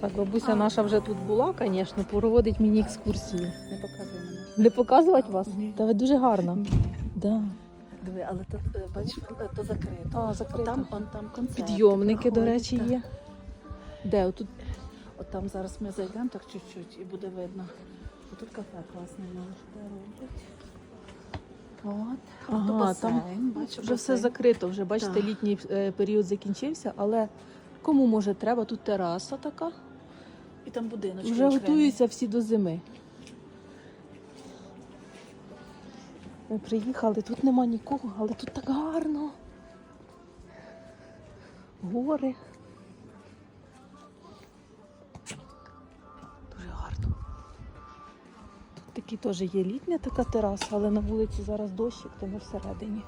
Так, бабуся наша вже тут була, звісно, проводить мені екскурсію. Не показуй мене. Не показувати вас? Ні. Та ви дуже гарно. Да. Диви, але тут, е, бачиш, е, то закрито. А, закрито. Там, он там концерт. Підйомники, до речі, є. Де? Отут От там зараз ми зайдемо так чуть-чуть і буде видно. Тут кафе класне можете робити. От, Ага, от там бачу, вже все басейн. закрито, вже бачите, Так. літній е, період закінчився, але кому може треба, тут тераса така. І там будиночки. Вже окремі. готуються всі до зими. Ми приїхали, тут нема нікого, але тут так гарно. Гори. Дуже гарно. Тут такі теж є літня така тераса, але на вулиці зараз дощик, то ми всередині.